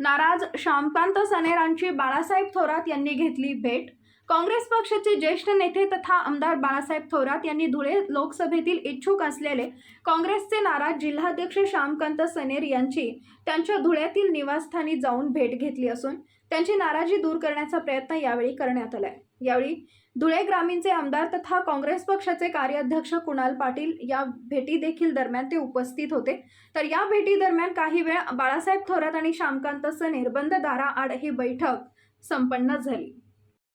नाराज श्यामकांत सनेरांची बाळासाहेब थोरात यांनी घेतली भेट. काँग्रेस पक्षाचे ज्येष्ठ नेते तथा आमदार बाळासाहेब थोरात यांनी धुळे लोकसभेतील इच्छुक असलेले काँग्रेसचे नाराज जिल्हाध्यक्ष श्यामकांत सनेर यांची त्यांच्या धुळ्यातील निवासस्थानी जाऊन भेट घेतली असून त्यांची नाराजी दूर करण्याचा प्रयत्न यावेळी करण्यात आलाय. यावेळी धुळे ग्रामीणचे आमदार तथा काँग्रेस पक्षाचे कार्याध्यक्ष कुणाल पाटील या भेटी देखील दरम्यान ते उपस्थित होते. तर या भेटी दरम्यान काही वेळ बाळासाहेब थोरात आणि श्यामकांत सनेर बंद दाराआड ही बैठक संपन्न झाली.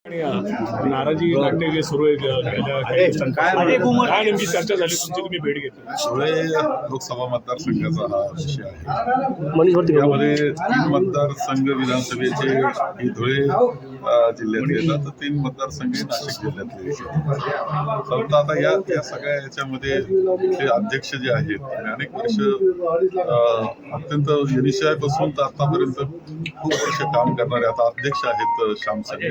नाराजी नाट्य जे सुरू आहे काय नेमकी चर्चा झाली? तुमची तुम्ही भेट घेतली. धुळे लोकसभा मतदारसंघाचा हा विषय आहे. यामध्ये तीन मतदारसंघ विधानसभेचे हे धुळे अ, जिल्ह्यातले येतात तर तीन मतदारसंघ हे नाशिक जिल्ह्यातले फक्त आता या या सगळ्या याच्यामध्ये जे अध्यक्ष जे आहेत अनेक वर्ष अत्यंत निश्चयापासून तर आतापर्यंत खूप वर्ष काम करणारे आता अध्यक्ष आहेत श्याम सगळे.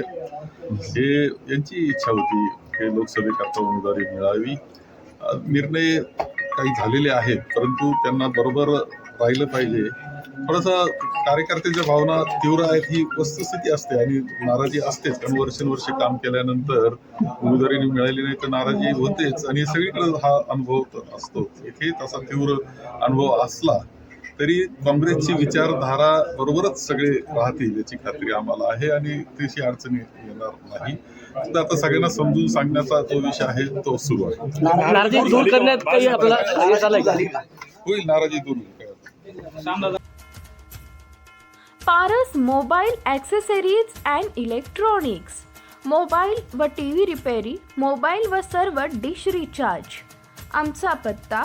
हे यांची इच्छा होती की लोकसभेच्या उमेदवारी मिळावी. निर्णय काही झालेले आहेत परंतु त्यांना बरोबर राहिलं पाहिजे. थोडंसं कार्यकर्त्यांच्या भावना तीव्र आहेत ही वस्तुस्थिती असते आणि नाराजी असतेच. कारण वर्षानुवर्षे काम केल्यानंतर उमेदवारी मिळाली नाही तर नाराजी होतेच आणि सगळीकडे हा अनुभव असतो. इथे तसा तीव्र अनुभव असला तरी काँग्रेसची विचारधारा बरोबरच सगळे राहतील याची खात्री आम्हाला आहे आणि तशी अडचणी येणार नाही. तर आता सगळ्यांना समजून सांगण्याचा जो विषय आहे तो सुरू आहे. नाराजी दूर करण्यात काही आपल्याला झालंय का? होईल नाराजी दूर होईल Paras mobile accessories and electronics. Mobile व टी व्ही रिपेरी मोबाईल व सर्व डिश रिचार्ज. आमचा पत्ता